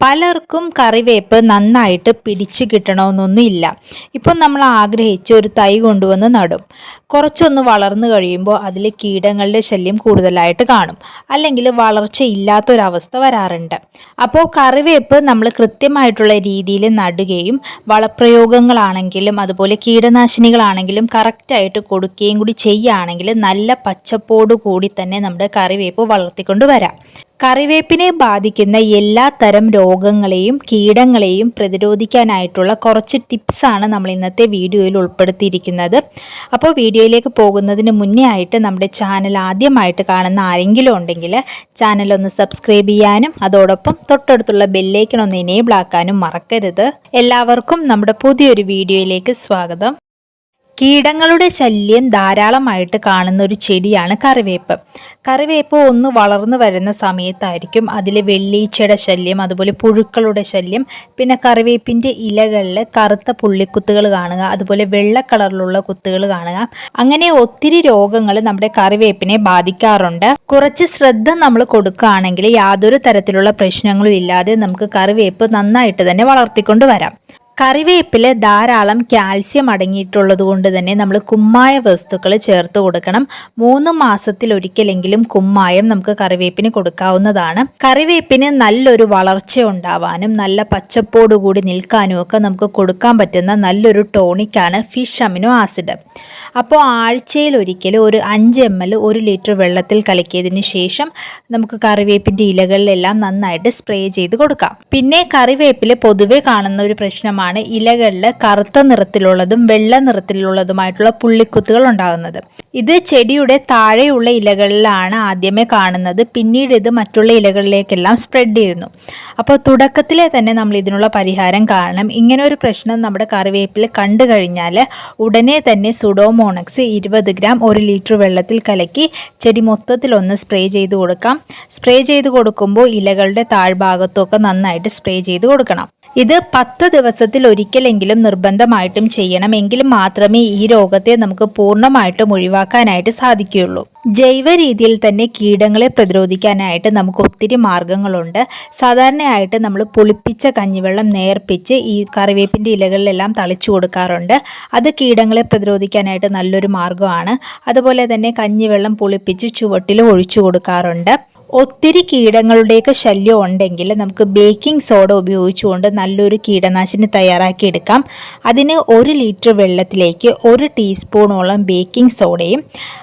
പലർക്കും കറിവേപ്പ് നന്നായിട്ട് പിടിച്ചു കിട്ടണമെന്നൊന്നുമില്ല. ഇപ്പം നമ്മൾ ആഗ്രഹിച്ച് ഒരു തൈ കൊണ്ടുവന്ന് നടും. കുറച്ചൊന്ന് വളർന്നു കഴിയുമ്പോൾ അതിൽ കീടങ്ങളുടെ ശല്യം കൂടുതലായിട്ട് കാണും. അല്ലെങ്കിൽ വളർച്ച ഇല്ലാത്തൊരവസ്ഥ വരാറുണ്ട്. അപ്പോൾ കറിവേപ്പ് നമ്മൾ കൃത്യമായിട്ടുള്ള രീതിയിൽ നടുകയും വളപ്രയോഗങ്ങളാണെങ്കിലും അതുപോലെ കീടനാശിനികളാണെങ്കിലും കറക്റ്റായിട്ട് കൊടുക്കുകയും കൂടി ചെയ്യുകയാണെങ്കിൽ നല്ല പച്ചപ്പോടു കൂടി തന്നെ നമ്മുടെ കറിവേപ്പ് വളർത്തിക്കൊണ്ട് വരാം. കറിവേപ്പിനെ ബാധിക്കുന്ന എല്ലാ തരം രോഗങ്ങളെയും കീടങ്ങളെയും പ്രതിരോധിക്കാനായിട്ടുള്ള കുറച്ച് ടിപ്സാണ് നമ്മൾ ഇന്നത്തെ വീഡിയോയിൽ ഉൾപ്പെടുത്തിയിരിക്കുന്നത്. അപ്പോൾ വീഡിയോയിലേക്ക് പോകുന്നതിന് മുന്നേ ആയിട്ട് നമ്മുടെ ചാനൽ ആദ്യമായിട്ട് കാണുന്ന ആരെങ്കിലും ഉണ്ടെങ്കിൽ ചാനൽ ഒന്ന് സബ്സ്ക്രൈബ് ചെയ്യാനും അതോടൊപ്പം തൊട്ടടുത്തുള്ള ബെല്ലേക്കൺ ഒന്ന് എനേബിൾ ആക്കാനും മറക്കരുത്. എല്ലാവർക്കും നമ്മുടെ പുതിയൊരു വീഡിയോയിലേക്ക് സ്വാഗതം. കീടങ്ങളുടെ ശല്യം ധാരാളമായിട്ട് കാണുന്ന ഒരു ചെടിയാണ് കറിവേപ്പ്. കറിവേപ്പ് ഒന്ന് വളർന്നു വരുന്ന സമയത്തായിരിക്കും അതിൽ വെള്ളീച്ചയുടെ ശല്യം അതുപോലെ പുഴുക്കളുടെ ശല്യം പിന്നെ കറിവേപ്പിന്റെ ഇലകളിൽ കറുത്ത പുള്ളിക്കുത്തുകൾ കാണുക അതുപോലെ വെള്ള കളറിലുള്ള കുത്തുകൾ കാണുക. അങ്ങനെ ഒത്തിരി രോഗങ്ങൾ നമ്മുടെ കറിവേപ്പിനെ ബാധിക്കാറുണ്ട്. കുറച്ച് ശ്രദ്ധ നമ്മൾ കൊടുക്കുകയാണെങ്കിൽ യാതൊരു തരത്തിലുള്ള പ്രശ്നങ്ങളും ഇല്ലാതെ നമുക്ക് കറിവേപ്പ് നന്നായിട്ട് തന്നെ വളർത്തിക്കൊണ്ട് വരാം. കറിവേപ്പിൽ ധാരാളം കാൽസ്യം അടങ്ങിയിട്ടുള്ളത് കൊണ്ട് തന്നെ നമ്മൾ കുമ്മായ വസ്തുക്കൾ ചേർത്ത് കൊടുക്കണം. മൂന്ന് മാസത്തിൽ ഒരിക്കലെങ്കിലും കുമ്മായം നമുക്ക് കറിവേപ്പിന് കൊടുക്കാവുന്നതാണ്. കറിവേപ്പിന് നല്ലൊരു വളർച്ച ഉണ്ടാവാനും നല്ല പച്ചപ്പോടുകൂടി നിൽക്കാനും ഒക്കെ നമുക്ക് കൊടുക്കാൻ പറ്റുന്ന നല്ലൊരു ടോണിക്കാണ് ഫിഷ് അമിനോ ആസിഡ്. അപ്പോൾ ആഴ്ചയിൽ ഒരിക്കൽ ഒരു അഞ്ച് എം എൽ ഒരു ലിറ്റർ വെള്ളത്തിൽ കലക്കിയതിന് ശേഷം നമുക്ക് കറിവേപ്പിന്റെ ഇലകളിലെല്ലാം നന്നായിട്ട് സ്പ്രേ ചെയ്ത് കൊടുക്കാം. പിന്നെ കറിവേപ്പിൽ പൊതുവെ കാണുന്ന ഒരു പ്രശ്നമാണ് ആണ് ഇലകളിൽ കറുത്ത നിറത്തിലുള്ളതും വെള്ള നിറത്തിലുള്ളതുമായിട്ടുള്ള പുള്ളിക്കുത്തുകൾ ഉണ്ടാകുന്നത്. ഇത് ചെടിയുടെ താഴെയുള്ള ഇലകളിലാണ് ആദ്യമേ കാണുന്നത്. പിന്നീട് ഇത് മറ്റുള്ള ഇലകളിലേക്കെല്ലാം സ്പ്രെഡ് ചെയ്യുന്നു. അപ്പോൾ തുടക്കത്തിലെ തന്നെ നമ്മൾ ഇതിനുള്ള പരിഹാരം കാണണം. ഇങ്ങനെ ഒരു പ്രശ്നം നമ്മുടെ കറിവേപ്പിൽ കണ്ടു കഴിഞ്ഞാൽ ഉടനെ തന്നെ സുഡോമോണക്സ് ഇരുപത് ഗ്രാം ഒരു ലിറ്റർ വെള്ളത്തിൽ കലക്കി ചെടി മൊത്തത്തിൽ ഒന്ന് സ്പ്രേ ചെയ്ത് കൊടുക്കാം. സ്പ്രേ ചെയ്ത് കൊടുക്കുമ്പോൾ ഇലകളുടെ താഴ്ഭാഗത്തൊക്കെ നന്നായിട്ട് സ്പ്രേ ചെയ്ത് കൊടുക്കണം. ഇത് പത്ത് ദിവസത്തിൽ ഒരിക്കലെങ്കിലും നിർബന്ധമായിട്ടും ചെയ്യണം. എങ്കിൽ മാത്രമേ ഈ രോഗത്തെ നമുക്ക് പൂർണമായിട്ടും ഒഴിവാക്കാനായിട്ട് സാധിക്കുകയുള്ളൂ. ജൈവ രീതിയിൽ തന്നെ കീടങ്ങളെ പ്രതിരോധിക്കാനായിട്ട് നമുക്ക് ഒത്തിരി മാർഗങ്ങളുണ്ട്. സാധാരണയായിട്ട് നമ്മൾ പുളിപ്പിച്ച കഞ്ഞിവെള്ളം നേർപ്പിച്ച് ഈ കറിവേപ്പിന്റെ ഇലകളിലെല്ലാം തളിച്ചു കൊടുക്കാറുണ്ട്. അത് കീടങ്ങളെ പ്രതിരോധിക്കാനായിട്ട് നല്ലൊരു മാർഗമാണ് അതുപോലെ തന്നെ കഞ്ഞിവെള്ളം പുളിപ്പിച്ച് ചുവട്ടിൽ ഒഴിച്ചു കൊടുക്കാറുണ്ട്. ഒത്തിരി കീടങ്ങളുടെയൊക്കെ ശല്യം ഉണ്ടെങ്കിൽ നമുക്ക് ബേക്കിംഗ് സോഡ ഉപയോഗിച്ചുകൊണ്ട് നല്ലൊരു കീടനാശിനി തയ്യാറാക്കിയെടുക്കാം. അതിന് ഒരു ലിറ്റർ വെള്ളത്തിലേക്ക് ഒരു ടീസ്പൂണോളം ബേക്കിംഗ് സോഡയും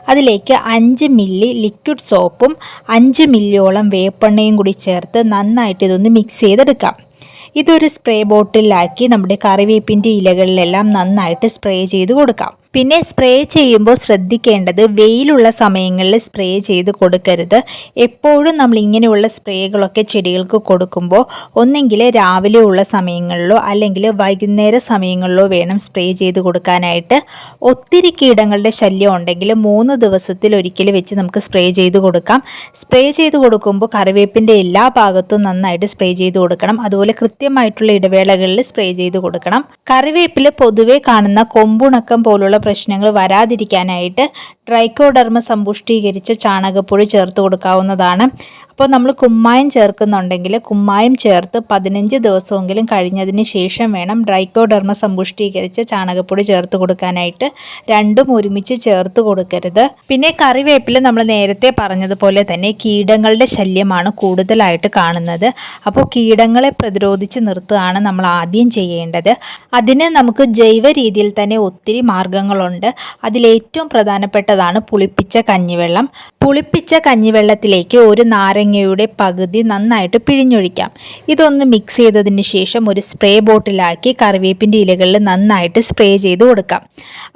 അതിലേക്ക് അഞ്ച് മില്ലി ലിക്വിഡ് സോപ്പും അഞ്ച് മില്ലിയോളം വേപ്പെണ്ണയും കൂടി ചേർത്ത് നന്നായിട്ട് ഇതൊന്ന് മിക്സ് ചെയ്തെടുക്കാം. ഇതൊരു സ്പ്രേ ബോട്ടിലാക്കി നമ്മുടെ കറിവേപ്പിന്റെ ഇലകളിലെല്ലാം നന്നായിട്ട് സ്പ്രേ ചെയ്ത് കൊടുക്കാം. പിന്നെ സ്പ്രേ ചെയ്യുമ്പോൾ ശ്രദ്ധിക്കേണ്ടത് വെയിലുള്ള സമയങ്ങളിൽ സ്പ്രേ ചെയ്ത് കൊടുക്കരുത്. എപ്പോഴും നമ്മൾ ഇങ്ങനെയുള്ള സ്പ്രേകളൊക്കെ ചെടികൾക്ക് കൊടുക്കുമ്പോൾ ഒന്നെങ്കിൽ രാവിലെ ഉള്ള സമയങ്ങളിലോ അല്ലെങ്കിൽ വൈകുന്നേര സമയങ്ങളിലോ വേണം സ്പ്രേ ചെയ്ത് കൊടുക്കാനായിട്ട്. ഒത്തിരി കീടങ്ങളുടെ ശല്യം ഉണ്ടെങ്കിൽ മൂന്ന് ദിവസത്തിൽ ഒരിക്കൽ വെച്ച് നമുക്ക് സ്പ്രേ ചെയ്ത് കൊടുക്കാം. സ്പ്രേ ചെയ്ത് കൊടുക്കുമ്പോൾ കറിവേപ്പിന്റെ എല്ലാ ഭാഗത്തും നന്നായിട്ട് സ്പ്രേ ചെയ്ത് കൊടുക്കണം. അതുപോലെ കൃത്യമായിട്ടുള്ള ഇടവേളകളിൽ സ്പ്രേ ചെയ്ത് കൊടുക്കണം. കറിവേപ്പിൽ പൊതുവേ കാണുന്ന കൊമ്പുണക്കം പോലുള്ള പ്രശ്നങ്ങൾ വരാതിരിക്കാനായിട്ട് ട്രൈക്കോഡർമ സമ്പുഷ്ടീകരിച്ച ചാണകപ്പൊടി ചേർത്ത് കൊടുക്കാവുന്നതാണ്. അപ്പോൾ നമ്മൾ കുമ്മായം ചേർക്കുന്നുണ്ടെങ്കിൽ കുമ്മായം ചേർത്ത് പതിനഞ്ച് ദിവസമെങ്കിലും കഴിഞ്ഞതിന് ശേഷം വേണം ഡ്രൈക്കോഡർമ സമ്പുഷ്ടീകരിച്ച ചാണകപ്പൊടി ചേർത്ത് കൊടുക്കാനായിട്ട് രണ്ടും ഒരുമിച്ച് ചേർത്ത് കൊടുക്കരുത്. പിന്നെ കറിവേപ്പിൽ നമ്മൾ നേരത്തെ പറഞ്ഞതുപോലെ തന്നെ കീടങ്ങളുടെ ശല്യമാണ് കൂടുതലായിട്ട് കാണുന്നത്. അപ്പോൾ കീടങ്ങളെ പ്രതിരോധിച്ച് നിർത്തുകയാണ് നമ്മൾ ആദ്യം ചെയ്യേണ്ടത്. അതിന് നമുക്ക് ജൈവ രീതിയിൽ തന്നെ ഒത്തിരി മാർഗങ്ങളുണ്ട്. അതിലേറ്റവും പ്രധാനപ്പെട്ടതാണ് പുളിപ്പിച്ച കഞ്ഞിവെള്ളം. പുളിപ്പിച്ച കഞ്ഞിവെള്ളത്തിലേക്ക് ഒരു നാരങ്ങയുടെ പകുതി നന്നായിട്ട് പിഴിഞ്ഞൊഴിക്കാം. ഇതൊന്ന് മിക്സ് ചെയ്തതിന് ശേഷം ഒരു സ്പ്രേ ബോട്ടിലാക്കി കറിവേപ്പിന്റെ ഇലകളിൽ നന്നായിട്ട് സ്പ്രേ ചെയ്ത് കൊടുക്കാം.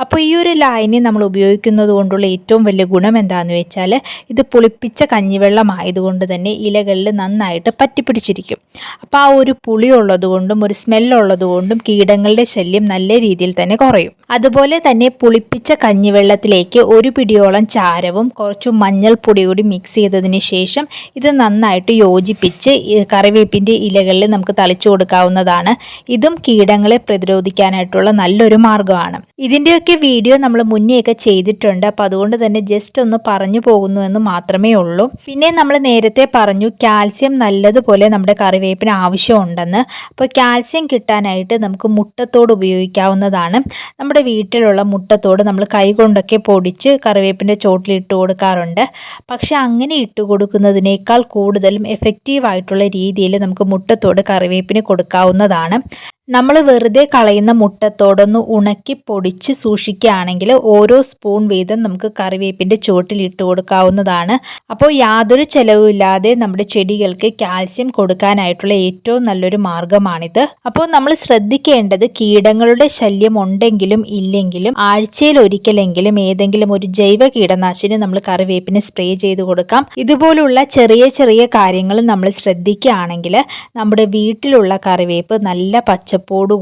അപ്പോൾ ഈ ഒരു ലായനി നമ്മൾ ഉപയോഗിക്കുന്നത് കൊണ്ടുള്ള ഏറ്റവും വലിയ ഗുണം എന്താണെന്ന് വെച്ചാൽ ഇത് പുളിപ്പിച്ച കഞ്ഞിവെള്ളം ആയതുകൊണ്ട് തന്നെ ഇലകളിൽ നന്നായിട്ട് പറ്റിപ്പിടിച്ചിരിക്കും. അപ്പോൾ ആ ഒരു പുളി ഉള്ളതുകൊണ്ടും ഒരു സ്മെല്ലുള്ളതുകൊണ്ടും കീടങ്ങളുടെ ശല്യം നല്ല രീതിയിൽ തന്നെ കുറയും. അതുപോലെ തന്നെ പുളിപ്പിച്ച കഞ്ഞിവെള്ളത്തിലേക്ക് ഒരു പിടിയോളം ചാരവും കുറച്ച് മഞ്ഞൾപ്പൊടി കൂടി മിക്സ് ചെയ്തതിന് ശേഷം ഇത് നന്നായിട്ട് യോജിപ്പിച്ച് കറിവേപ്പിന്റെ ഇലകളിൽ നമുക്ക് തളിച്ചു കൊടുക്കാവുന്നതാണ്. ഇതും കീടങ്ങളെ പ്രതിരോധിക്കാനായിട്ടുള്ള നല്ലൊരു മാർഗമാണ്. ഇതിന്റെയൊക്കെ വീഡിയോ നമ്മൾ മുന്നെയൊക്കെ ചെയ്തിട്ടുണ്ട്. അപ്പോൾ അതുകൊണ്ട് തന്നെ ജസ്റ്റ് ഒന്ന് പറഞ്ഞു പോകുന്നു എന്ന് മാത്രമേ ഉള്ളൂ. പിന്നെ നമ്മൾ നേരത്തെ പറഞ്ഞു കാൽസ്യം നല്ലതുപോലെ നമ്മുടെ കറിവേപ്പിന് ആവശ്യമുണ്ടെന്ന്. അപ്പോൾ കാൽസ്യം കിട്ടാനായിട്ട് നമുക്ക് മുട്ടത്തോട് ഉപയോഗിക്കാവുന്നതാണ്. നമ്മുടെ വീട്ടിലുള്ള മുട്ടത്തോട് നമ്മൾ കൈകൊണ്ടൊക്കെ പൊടിച്ച് കറിവേപ്പിന്റെ ചോട്ടിലിട്ട് കൊടുക്കാറുണ്ട്. പക്ഷെ അങ്ങനെ ഇട്ട് കൊടുക്കുന്നതിനേക്കാൾ കൂടുതലും എഫക്റ്റീവായിട്ടുള്ള രീതിയിൽ നമുക്ക് മുട്ടത്തോട് കറിവേപ്പിന് കൊടുക്കാവുന്നതാണ്. നമ്മൾ വെറുതെ കളയുന്ന മുട്ടത്തോടൊന്ന് ഉണക്കി പൊടിച്ച് സൂക്ഷിക്കുകയാണെങ്കിൽ ഓരോ സ്പൂൺ വീതം നമുക്ക് കറിവേപ്പിന്റെ ചുവട്ടിൽ ഇട്ട് കൊടുക്കാവുന്നതാണ്. അപ്പോൾ യാതൊരു ചിലവുമില്ലാതെ നമ്മുടെ ചെടികൾക്ക് കാൽസ്യം കൊടുക്കാനായിട്ടുള്ള ഏറ്റവും നല്ലൊരു മാർഗമാണിത് അപ്പോൾ നമ്മൾ ശ്രദ്ധിക്കേണ്ടത് കീടങ്ങളുടെ ശല്യം ഉണ്ടെങ്കിലും ഇല്ലെങ്കിലും ആഴ്ചയിൽ ഒരിക്കലെങ്കിലും ഏതെങ്കിലും ഒരു ജൈവ കീടനാശിനി നമ്മൾ കറിവേപ്പിന് സ്പ്രേ ചെയ്ത് കൊടുക്കാം. ഇതുപോലുള്ള ചെറിയ ചെറിയ കാര്യങ്ങൾ നമ്മൾ ശ്രദ്ധിക്കുകയാണെങ്കിൽ നമ്മുടെ വീട്ടിലുള്ള കറിവേപ്പ് നല്ല പച്ചപ്പോടു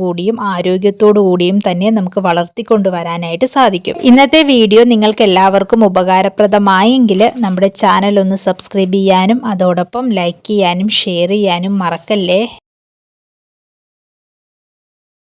കൂടിയും ആരോഗ്യത്തോടു കൂടിയും തന്നെ നമുക്ക് വളർത്തിക്കൊണ്ടുവരാനായിട്ട് സാധിക്കും. ഇന്നത്തെ വീഡിയോ നിങ്ങൾക്ക് എല്ലാവർക്കും ഉപകാരപ്രദമായെങ്കിൽ നമ്മുടെ ചാനൽ ഒന്ന് സബ്സ്ക്രൈബ് ചെയ്യാനും അതോടൊപ്പം ലൈക്ക് ചെയ്യാനും ഷെയർ ചെയ്യാനും മറക്കല്ലേ?